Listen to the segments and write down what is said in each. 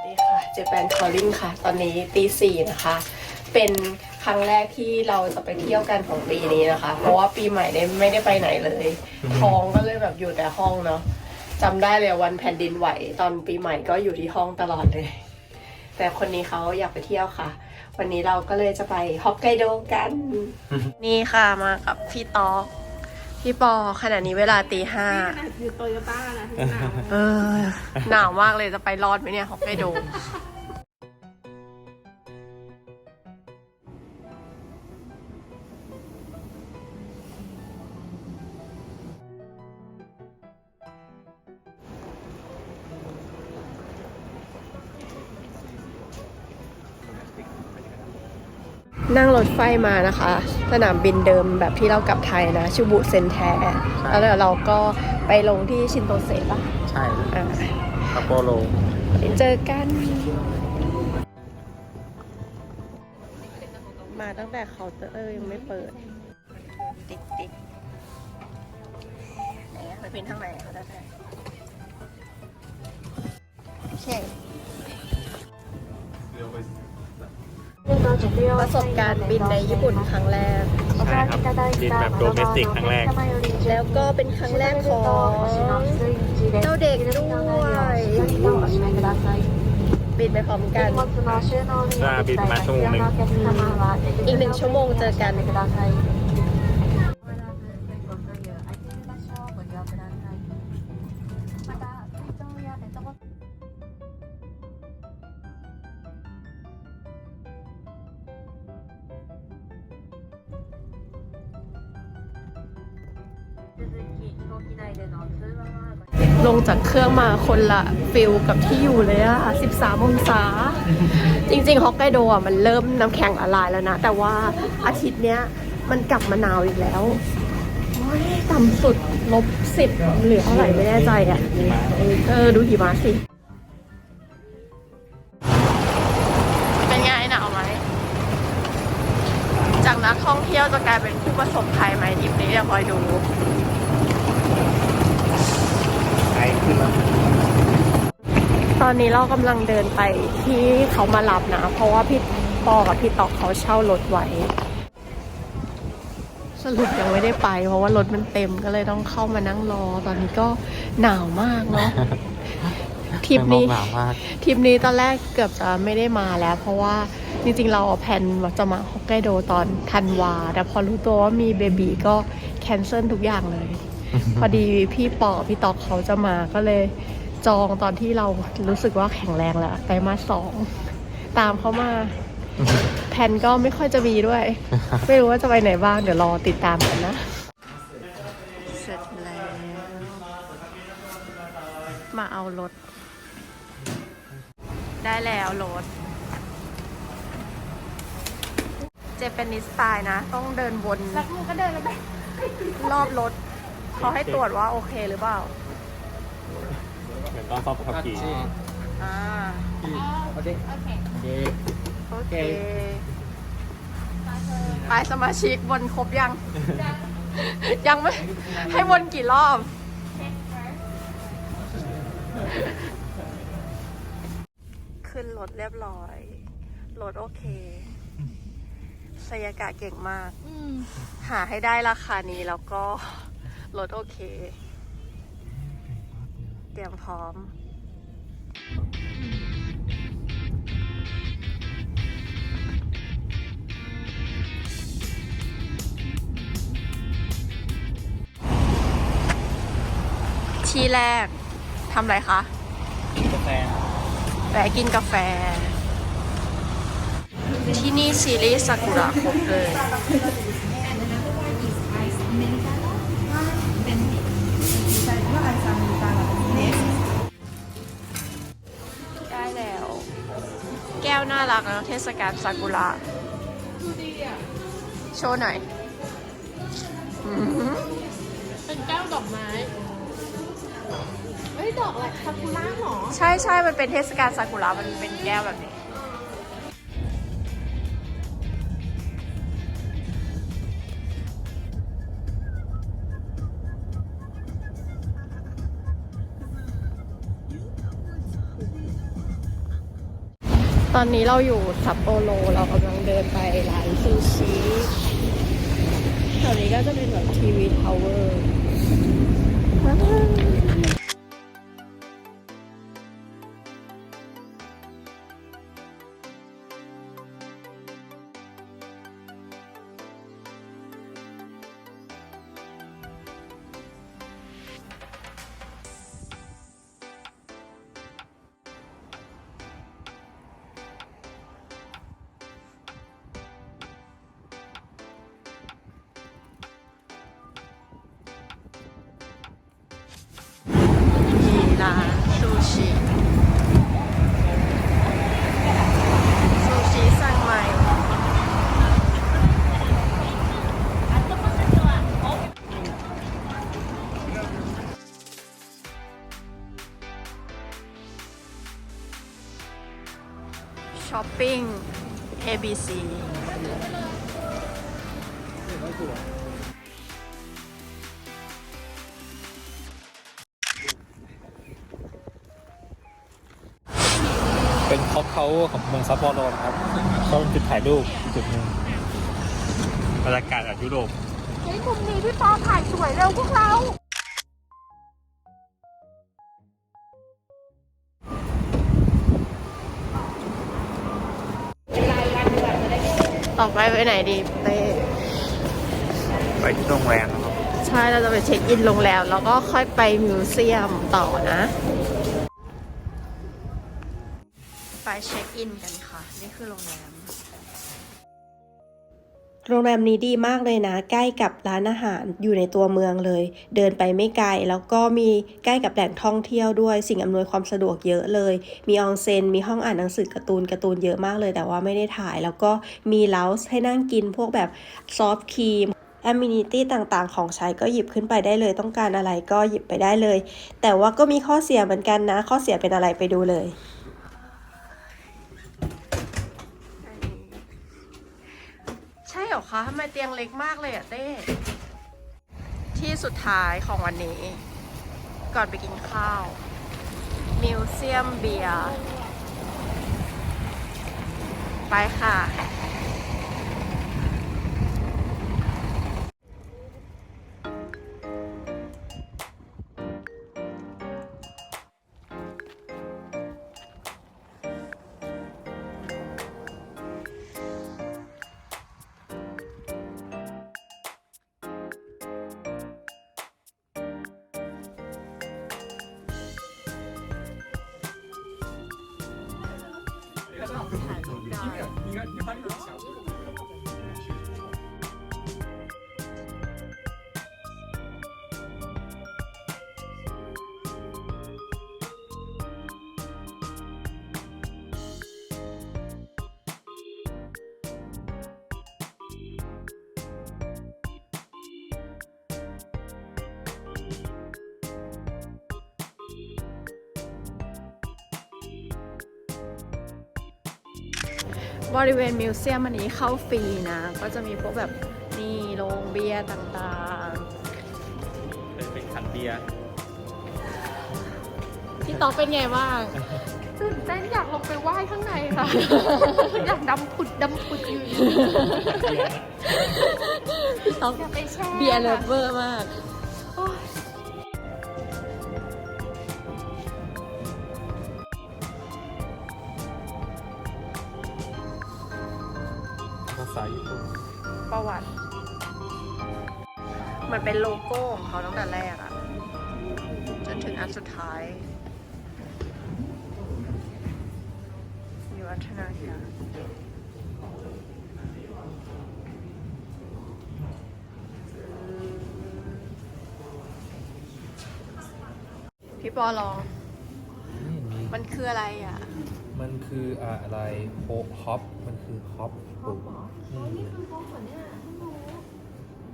สดีค่ะ เจแปนคอลลิงค่ะ ตอนนี้ตีสี่นะคะ เป็นครั้งแรกที่เราจะไปเที่ยวกันของปีนี้นะคะ เพราะว่าปีใหม่ได้ไม่ได้ไปไหนเลย ท้องก็เลยแบบอยู่แต่ห้องเนาะจำได้เลยวันแผ่นดินไหว ตอนปีใหม่ก็อยู่ที่ห้องตลอดเลย แต่คนนี้เขาอยากไปเที่ยวค่ะ วันนี้เราก็เลยจะไปฮอกไกโดกัน นี่ค่ะมากับพี่ตอก พี่ปอขณะนี้เวลาตีห้าอยู่โตโยต้านะหนาวเออ หนาวมากเลยจะไปรอดไหมเนี่ยฮอกไกโดนั่งรถไฟมานะคะ สนามบินเดิมแบบที่เรากลับไทยนะ ชูบุเซนแทแล้วเดี๋ยวเราก็ไปลงที่ชินโตเซะป่ะใช่อ่าคาโปโลไปเจอกัน มาตั้งแต่เคาน์เตอร์ยังไม่เปิด ติ๊กติ๊กไหนอะไปเป็นทางไหนอะเขาได้ไหมโอเค ประสบการณ์บินในญี่ปุ่นครั้งแรก ใช่ครับบินแบบโดเมสติกครั้งแรก แล้วก็เป็นครั้งแรกของเจ้าเด็กด้วยบินไปพร้อมกันลาบินมาชั่วโมงหนึ่งอีกหนึ่งชั่วโมงเจอกัน ลงจากเครื่องมาคนละฟิลกับที่อยู่เลยอะ13 องศา จริงๆฮอกไกโดอะมันเริ่มน้ำแข็งละลายแล้วนะ แต่ว่าอาทิตย์เนี้ยมันกลับมาหนาวอีกแล้วต่ำสุดลบสิบหรือเท่าไหร่ไม่แน่ใจอะเออ ดูหิมะสิ อนนี้เรากำลังเดินไปที่เขามารับนะ เพราะว่าพี่ปอกับพี่ตอกเขาเช่ารถไว้ สรุปยังไม่ได้ไป เพราะว่ารถมันเต็มก็เลยต้องเข้ามานั่งรอ ตอนนี้ก็หนาวมากเนาะทริปนี้หนาวมากทริปนี้ตอนแรกเกือบจะไม่ได้มาแล้ว เพราะว่าจริงๆ เราแพลนว่าจะมาฮอกไกโดตอนธันวา แต่พอรู้ตัวว่ามีเบบีก็แคนเซิลทุกอย่างเลย พอดีพี่ปอพี่ตอกเขาจะมาก็เลย จองตอนที่เรารู้สึกว่าแข็งแรงแล้วไตรมาสสองตามเขามาแผนก็ไม่ค่อยจะมีด้วย ไม่รู้ว่าจะไปไหนบ้าง เดี๋ยวรอติดตามกันนะ เสร็จแล้ว มาเอารถ ได้แล้วรถ เจเป็นนิสไตล์นะ ต้องเดินวนแล้วมึงก็เดินแล้วไปรอบรถ เขาให้ตรวจว่าโอเคหรือเปล่า เหมือนตอนสอบขับขี่ อ่าโอเค โอเค ไปสมาชิกวนครบยัง ยังไม่ ให้วนกี่รอบ ขึ้นรถเรียบร้อย รถโอเคสยากะเก่งมาก หาให้ได้ราคานี้แล้วก็รถโอเค เตรียมพร้อม ที่แรกทำอะไรคะกาแฟแวะกินกาแฟ ที่นี่ซีรีส์ซากุระครบเลย แล้ว แก้วน่ารักนะเทศกาลซากุระโชว์หน่อยอื้อหือเป็นแก้วดอกไม้เฮ้ยดอกอะไรซากุระหรอ ใช่ใช่มันเป็นเทศกาลซากุระมันเป็นแก้วแบบนี้ อนนี้เราอยู่ซัปโปโรเรากำลังเดินไปร้านซูชิแถวนี้ก็จะเป็นแบบทีวีทาวเวอร์ ABC เป็นท็อปเขาของเมืองซัปโปโรนะครับก็เป็นจุดถ่ายรูปจุดหนึ่งบรรยากาศแบบยุโรป เฮ้ยมุมนี้พี่ปอถ่ายสวยเร็วพวกเรา ต่อไปไปไหนดีเต้ไปที่โรงแรมนะครับใช่เราจะไปเช็คอินโรงแรมแล้วก็ค่อยไปมิวเซียมต่อนะ ไปเช็คอินกันค่ะ นี่คือโรงแรม โรงแรมนี้ดีมากเลยนะ ใกล้กับร้านอาหารอยู่ในตัวเมืองเลย เดินไปไม่ไกล แล้วก็มีใกล้กับแหล่งท่องเที่ยวด้วย สิ่งอำนวยความสะดวกเยอะเลย มีออนเซ็นมีห้องอ่านหนังสือการ์ตูนการ์ตูนเยอะมากเลย แต่ว่าไม่ได้ถ่าย แล้วก็มีเลาส์ให้นั่งกินพวกแบบซอฟต์ครีมแอม i นิตี้ต่างๆ ของใช้ก็หยิบขึ้นไปได้เลย ต้องการอะไรก็หยิบไปได้เลย แต่ว่าก็มีข้อเสียเหมือนกันนะ ข้อเสียเป็นอะไรไปดูเลย เหรอคะทำไมเตียงเล็กมากเลยอะเต้ที่สุดท้ายของวันนี้ ก่อนไปกินข้าว มิวเซียมเบียร์ ไปค่ะ บริเวณมิวเซียมอันนี้เข้าฟรีนะ ก็จะมีพวกแบบนี่โรงเบียร์ต่างเป็นขันเบียร์ๆ พี่ต๊อกเป็นไงบ้าง ตื่นเต้นอยากลงไปไหว้ข้างในค่ะ อยากดำผุดดำผุดอยู่พี่ต๊อกอยากไปแช่เบียร์เลฟเวอร์มาก โลโก้ของเขาตั้งแต่แรกอะจนถึงอันสุดท้ายอยู่อัธนาการพี่ปอลองมันคืออะไรอะ มันคืออะไรโฮฮอปมันคือฮอปปุ๊บนี่คือฮอปเหรอเนี่ยเพิ่งรู้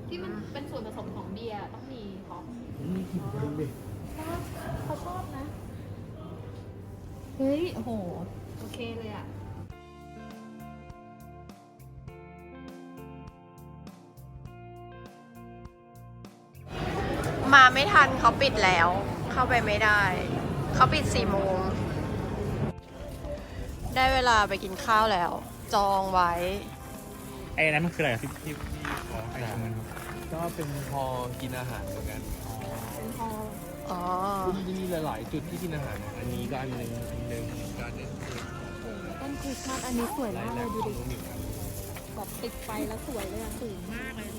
ที่มันเป็นส่วนผสมของเบียร์ต้องมีฮอปเขาชอบนะ เฮ้ยโอ้โห โอเคเลยอะมาไม่ทันเขาปิดแล้ว เข้าไปไม่ได้ เขาปิดสี่โมง ได้เวลาไปกินข้าวแล้ว จองไว้ ไอ้นั้นมันคืออะไรที่ที่ที่ขอไอ้ตรงนั้นครับก็เป็นพอกินอาหารเหมือนกันอ๋อ มันจะมีหลาย ๆ จุดที่กินอาหาร อันนี้ก็อันหนึ่งอันหนึ่งการเดินเต้นคริสต์มาสอันนี้สวยไล่มากเลแล้ยวดูของดิน้องหมิวครับแบบติดไฟแล้วสวยเลยอะสูงมากเลย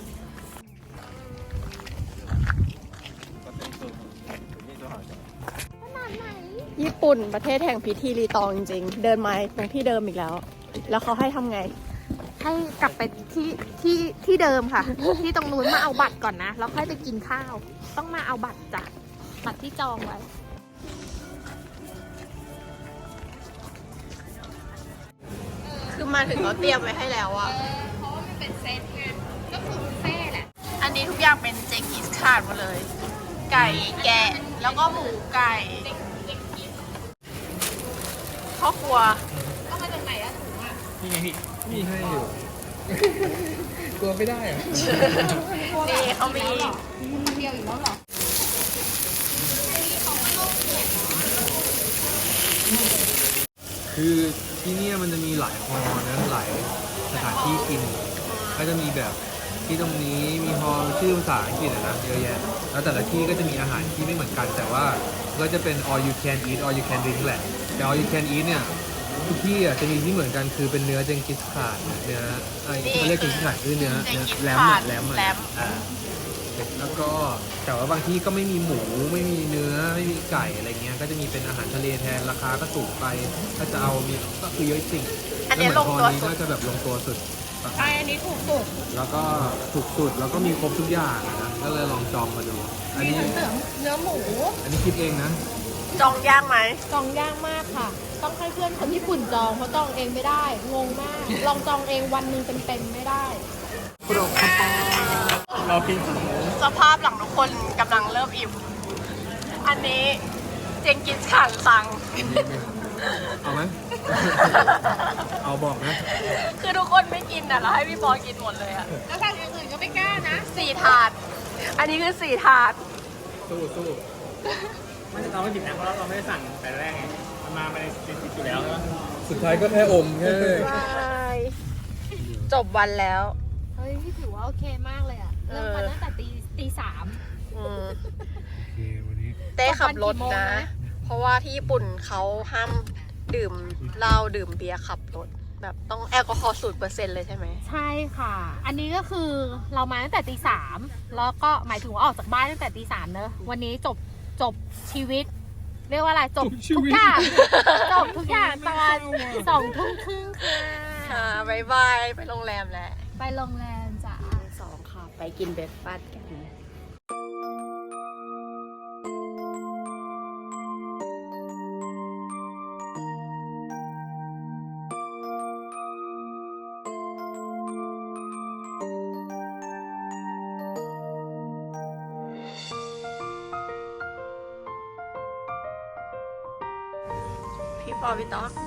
ก็เป็นส่วนของนี่ตัวหางญี่ปุ่นประเทศแห่งพิธีรีตองจริงๆ เดินมาตรงที่เดิมอีกแล้ว แล้วเขาให้ทำไง ให้กลับไปที่ที่ที่เดิมค่ะ ที่ตรงนู้นมาเอาบัตรก่อนนะแล้วค่อยไปกินข้าว ต้องมาเอาบัตรจ้ะบัตรที่จองไว้ คือมาถึงเขาเตรียมไว้ให้แล้วอะเพราะว่ามันเป็นเซตไงก็คือบุฟเฟ่แหละ อันนี้ทุกอย่างเป็นเจกิสขาดหมดเลย ไก่แกะแล้วก็หมูไก่พ่อครัว นี่ไงพี่มีให้อยู่ กลัวไม่ได้เหรอนี่เขามีคนเดียวอีกแล้วเหรอคือที่เนี่ยมันจะมีหลายฮอลล์นะหลายสถานที่กิน ก็จะมีแบบที่ตรงนี้มีฮอลล์ชื่อภาษาอังกฤษอะนะเยอะแยะ แล้วแต่ละที่ก็จะมีอาหารที่ไม่เหมือนกัน แต่ว่าก็จะเป็น all you can eat all you can drink แหละแต่ all you can eat เนี่ย ทุกที่อะจะมีที่เหมือนกันคือเป็นเนื้อเจงกิสข่านเนื้อไอ้ที่เขาเรียกเจงกิสข่านคือเนื้อเจเนื้อกิสแลมข่าอะนแลมแลอะมอ่าแล้วก็แต่ว่าบางที่ก็ไม่มีหมูไม่มีเนื้อไม่มีไก่อะไรเงี้ยก็จะมีเป็นอาหารทะเลแทนราคาก็สูงไป ถ้าจะเอามีก็คือเยอะจริงอันนี้ลงตัวแเหมือนพอนี้สุด ก็จะแบบลงตัวสุด ใช่อันนี้ถูกสุดแล้วก็ถูกสุดแล้วก็มีครบทุกอย่างอะนะก็เลยลองจองมาดู อันมีนี้ทั้งเนื้อเนื้อหมูอันนี้คิดเองนะ จองย่างไหม จองยากมากค่ะ ต้องให้เพื่อนคนญี่ปุ่นจองเพราะจองเองไม่ได้ งงมาก ลองจองเองวันหนึ่งเต็มๆไม่ได้เรากินสภาพหลังทุกคนกำลังเริ่มอิ่ม อันนี้เจงกิสข่านสั่ง เอาไหมเอาบอกนะ คือทุกคนไม่กินอะแล้วให้พี่ปอกินหมดเลยอะ แล้วสั่งอย่างอื่นก็ไม่กล้านะสี่ถาด อันนี้คือสี่ถาด สู้สู้ไม่เราไม่กินนะเพราะเราไม่ได้สั่งแต่แรกไง มันมาในติดอยู่แล้วใช่ไหมสุดท้ายก็แค่อมแค่จบวันแล้ว เฮ้ยถือว่าโอเคมากเลยอะเริ่มมาตั้งแต่ตีตีสาม อืมโอเควันนี้เต้ขับรถจบวันกี่โมงนะ นะ เพราะว่าที่ญี่ปุ่นเขาห้ามดื่มเหล้าดื่มเบียร์ขับรถ แบบต้องแอลกอฮอล์ศูนเปอร์เซ็นต์เลยใช่ไหม ใช่ค่ะ อันนี้ก็คือเรามาตั้งแต่ตีสามแล้วก็หมายถึงว่าออกจากบ้านตั้งแต่ตีสามเนอะ วันนี้จบจบชีวิต เรียกว่าอะไรจบทุกอย่างจบทุกอย่างตอนสองทุ่มครึ่งค่ะค่ะบายบาย ไปโรงแรมแล้ว ไปโรงแรมจ้ะสองค่ะ ไปกินเบรกฟาสต์ กั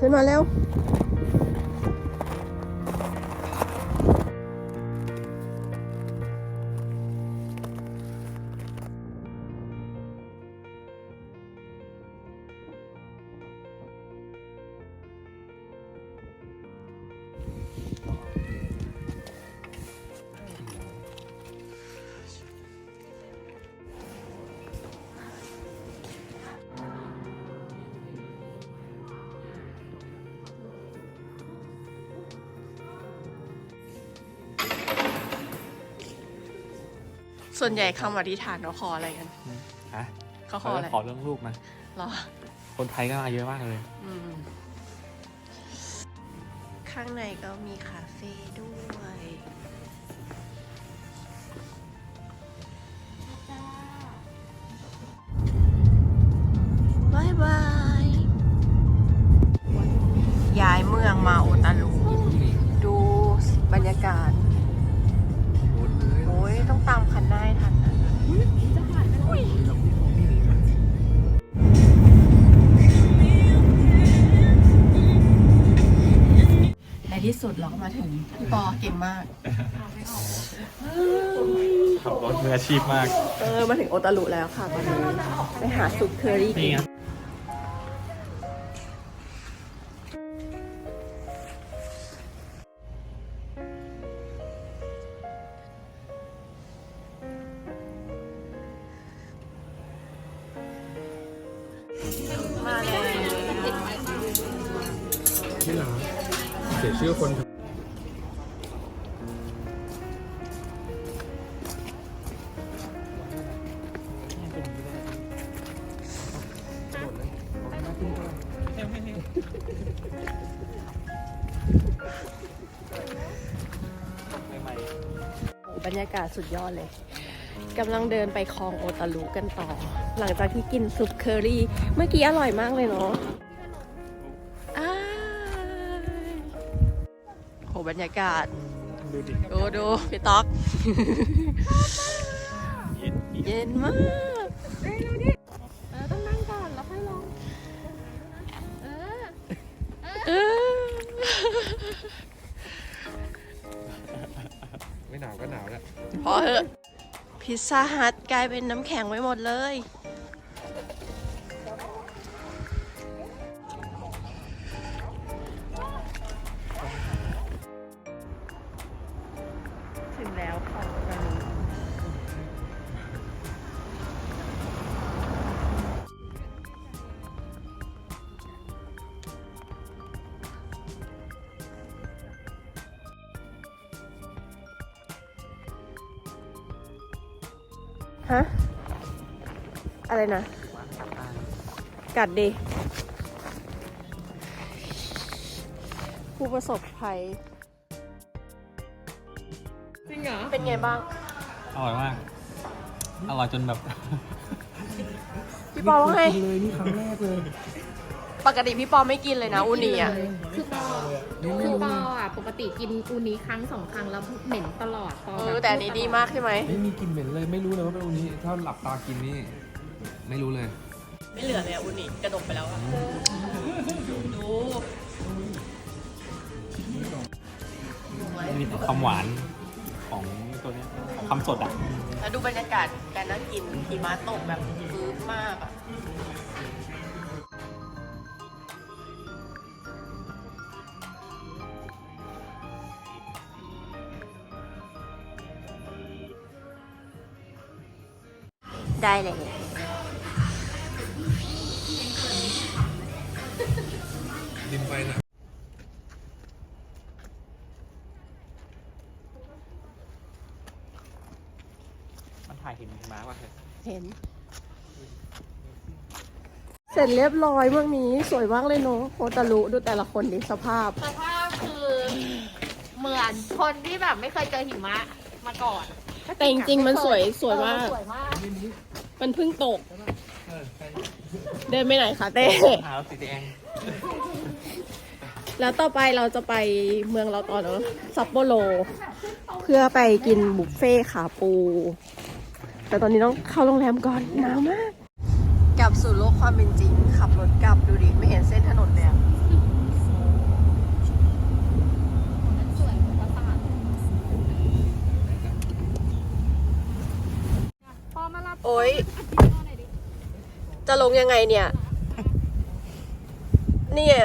ขึ้นมาเร็ว ส่วนใหญ่คำอธิษฐานเราขออะไรกันฮะเขาขออะไรขอเรื่องลูกนะรอ คนไทยก็มาเยอะมากเลยข้างในก็มีคาเฟ่ด้วยบายบาย ย้ายเมืองมาโอตารุดูบรรยากาศ ได้ทันนะในที่สุดเราก็มาถึงปอเก่งมาก ขับรถมืออาชีพมาก เออ มาถึงโอตารุแล้วค่ะตอนนี้ ไปหาสุปเคอรี่กิน ชื่อคนบรรยากาศสุดยอดเลยกำลังเดินไปคลองโอตารุกันต่อ หลังจากที่กินซุปเคอรี่ เมื่อกี้อร่อยมากเลยเนาะ ยากาศ ดูดิดูดูพี่ต๊อก เย็นเย็นมากเฮ้ยดูดิเออต้องนั่งก่อนแล้วค่อยลงเออำไม่หนาวก็หนาวแล้วพอเถอะพิซซ่าฮัทกลายเป็นน้ำแข็งไว้หมดเลย อะไรนะ กัดดิผู้ประสบภัย จริงเหรอ เป็นไงบ้าง อร่อยมาก อร่อยจนแบบ พี่ปอว่าไง เลยนี่ครั้งแรกเลยปกติพี่ปอไม่กินเลยนะอูนีอะ คือปอคือปออะปกติกินอูนี้ครั้งสองครั้งแล้วเหม็นตลอดปอเอบบอแต่อันนี้ดีมากใช่ไหม ไม่มีกลิ่นเหม็นเลยไม่รู้เลยว่าเป็นตรงนี้ ถ้าหลับตากินนี่ ไม่รู้เลย ไม่เหลือเลยอะอูนีกระดกไปแล้วอะดูมีความหวานของตัวเนี้ยของคำสดอะแล้วดูบรรยากาศการนั่งกินหิมะตกแบบฟื้นมากอะได้เลยายเห็นม้าว่ะเธอเห็น เสร็จเรียบร้อยเมื่อนี้สวยมากเลยเนาะโคตารุดูแต่ละคนดิสภาพ สภาพคือเหมือนคนที่แบบไม่เคยเจอหิมะมาก่อนแต่จริงๆมันสวยสวยมาก เออสวยมากมันเพิ่งตกเดินไปไหนคะเต้หาสีแดงแล้วต่อไปเราจะไปเมืองเราต่อเนอะซัปโปโร เพื่อไปกินบุฟเฟ่ขาปู แต่ตอนนี้ต้องเข้าโรงแรมก่อนหนาวมาก กลับสู่โลกความเป็นจริง ขับรถกลับดูดิไม่เห็นเส้นถนนเลยอะสวยประสาทพอมารับโอ๊ย จะลงยังไงเนี่ย เนี่ย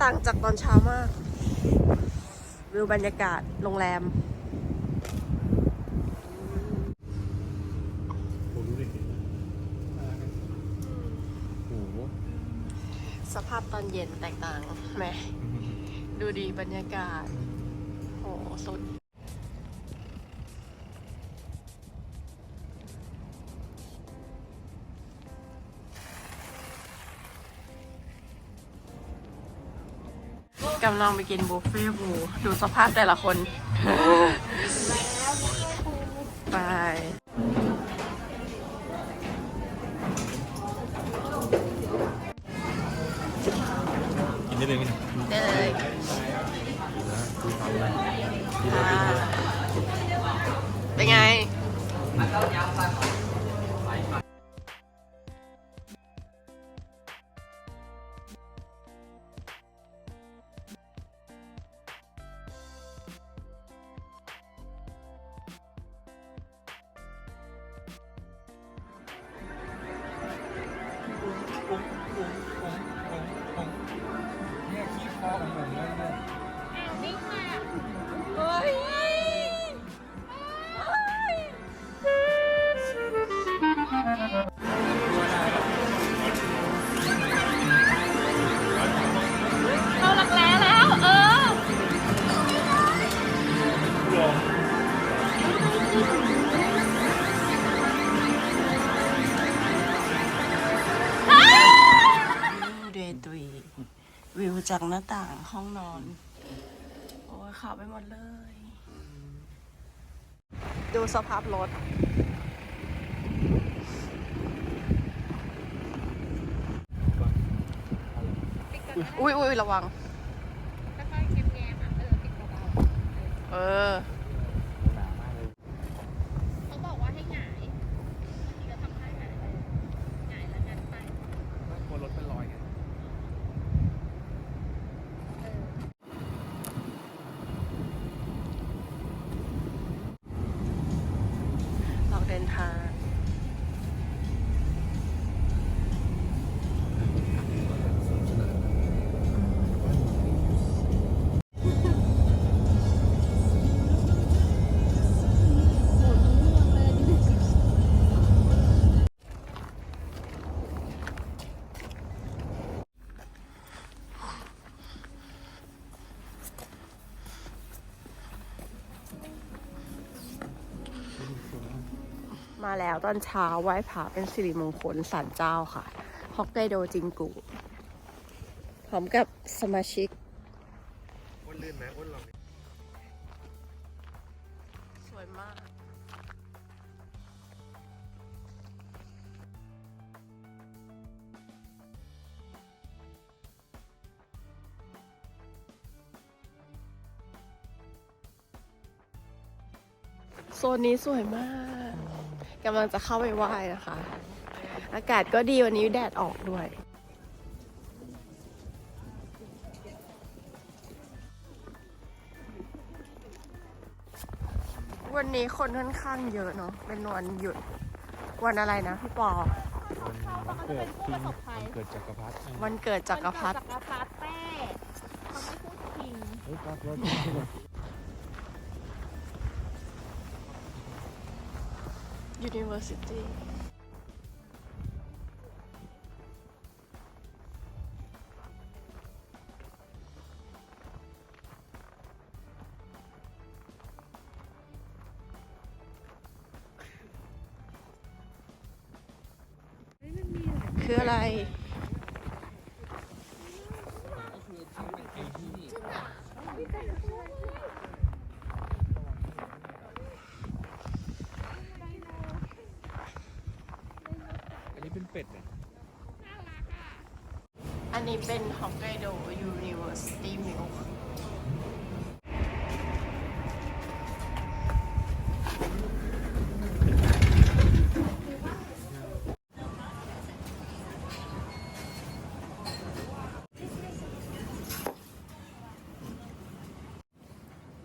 ต่างจากตอนเช้ามาก วิวบรรยากาศโรงแรมโอ้โหสภาพตอนเย็นแตกต่างไหม ดูดีบรรยากาศ โห สุด กำลังไปกินบุฟเฟ่ต์บูดูสภาพแต่ละคน ไปกินได้เลยไหมเนี่ยได้เลยค่ะเป็นไง วิวจากหน้าต่างห้องนอน โอ้ยขาวไปหมดเลย ดูสภาพรถ อุ้ยอุ้ยระวัง ค่อยๆแง้มๆอะ เออติดเบาเออ มาแล้วตอนเช้าไหว้พระเป็นสิริมงคลศาลเจ้าค่ะฮอกไกโดจิงกุพร้อมกับสมาชิกอ้วนลื่นไหมอ้วนลองดิสวยมากโซนนี้สวยมาก กำลังจะเข้าไปไหว้นะคะ อากาศก็ดีวันนี้แดดออกด้วยวันนี้คนค่อนข้างเยอะเนาะ เป็นวันหยุด วันอะไรนะพี่ปอ วันเกิดคิงวันเกิดจักรพรรดิวันเกิดจักรพรรดิจักรพรรดิแป้เขาไม่พูดคิงเฮ้ยปั๊บรถ University ฮอกไกโด University Milk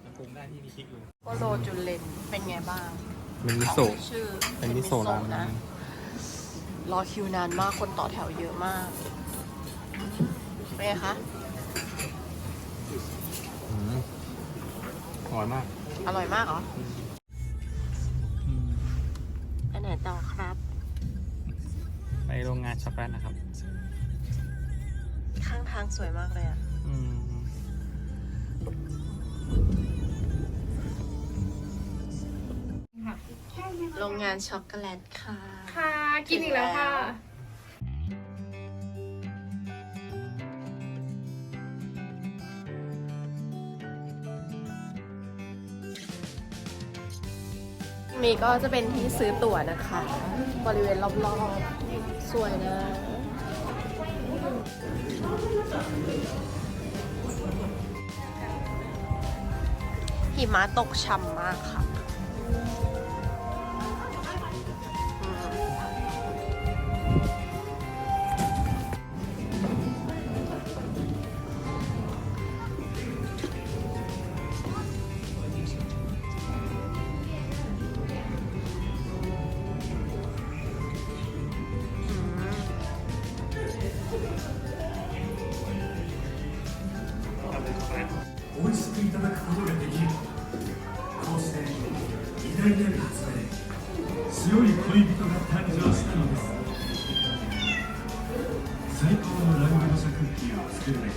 มันปรุงได้ที่มีพริกอยู่โกโลจุเลนเป็นไงบ้างเป็นมิโซะชื่อเป็นมิโซะร้านนะ รอคิวนานมากคนต่อแถวเยอะมาก เป็นไงคะอืมอร่อยมาก อร่อยมากเหรอไปไหนต่อครับ ไปโรงงานช็อกโกแลตนะครับ ข้างทางสวยมากเลยอะอืมโรงงานช็อกโกแลตค่ะ ค่ะ กินอีกแล้วค่ะ นี่ก็จะเป็นที่ซื้อตั๋วนะคะ บริเวณรอบๆ สวยนะหิมะตกช่ำมากค่ะ 偉大なる発明強い恋人が誕生したのです。最高のラングドシャクッキーを作るべく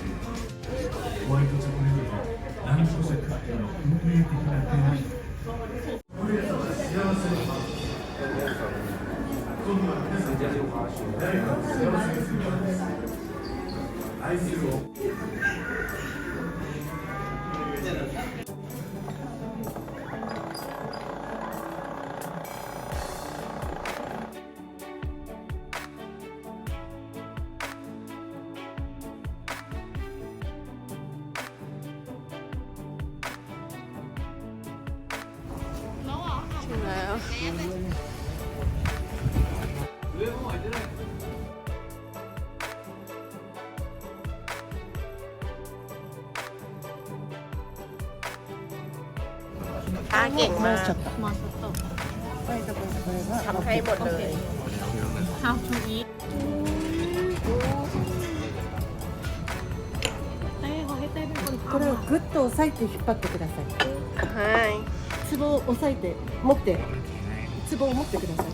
ป้าเก่งมาก มอสโตะ ทำให้หมดเลย How to eat เต้เขาให้เต้เป็นคนทำ これをグッと押さえて引っ張ってください ให้ ツボを押さえて持ってツボを持ってください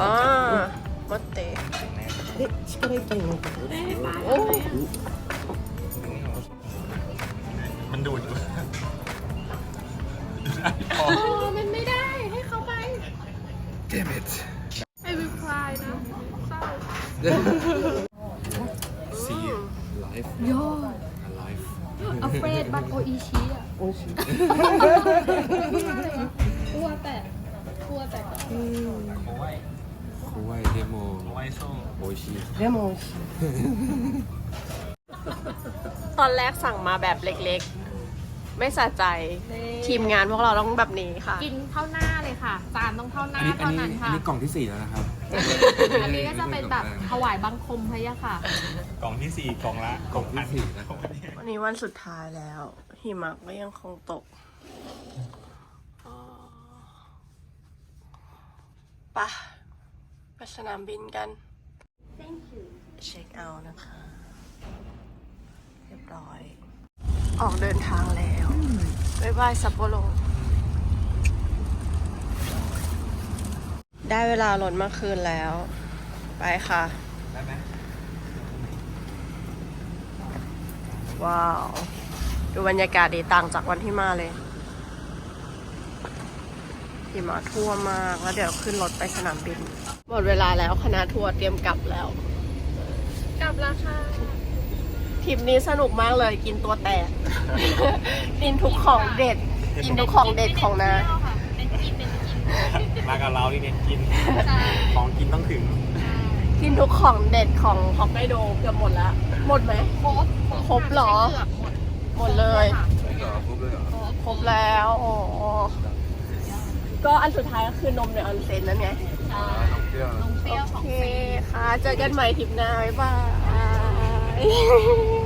อ่ามัดเตะ で力いっぱいに持ってください โอ้ มันดูด も ไวโซ่ 美味しいでも美味しい ตอนแรกสั่งมาแบบเล็กๆ ไม่สะใจ ทีมงานพวกเราต้องแบบนี้ค่ะ กินเท่าหน้าเลยค่ะ จานต้องเท่าหน้า อันนี้อัน เท่า นี้ นั้น อัน ค่ะ นี้กล่องที่สี่แล้วนะครับ อันนี้ก็จะเป็นแบบถวายบังคมพระยะค่ะ กล่องที่สี่กล่องละ กล่องที่สี่นะ วันนี้วันสุดท้ายแล้ว หิมะก็ยังคงตกปะไป สนามบินกัน เช็คเอาท์นะคะ เรียบร้อย ออกเดินทางแล้วบ๊ายบายซัปโปโร ได้เวลารถมาคืนแล้ว ไปค่ะ ได้ไหมว้าว ดูบรรยากาศดีต่างจากวันที่มาเลย หิมะทั่วมากแล้วเดี๋ยวขึ้นรถไปสนามบิน หมดเวลาแล้วคณะทัวร์เตรียมกลับแล้ว กลับแล้วค่ะทริปนี้สนุกมากเลยกินตัวแตก กินทุกของเด็ด กินทุกของเด็ดของนาเป็นกินเป็นกินมากับเราที่เน้นกินใช่ของกินต้องถึง กินทุกของเด็ดของฮอกไกโดเกือบหมดแล้วหมดไหมครบครบเหรอเกือบหมดหมดเลยเหรอครบเลยเหรอครบแล้วอ๋อ ก็อันสุดท้ายก็คือนมในออนเซ็นนั่นไงใช่น้องเปรี้ยวนมเปรี้ยวโอของเคเฟรค่ะ เจอกันใหม่ทริปหน้าบ๊ายบาย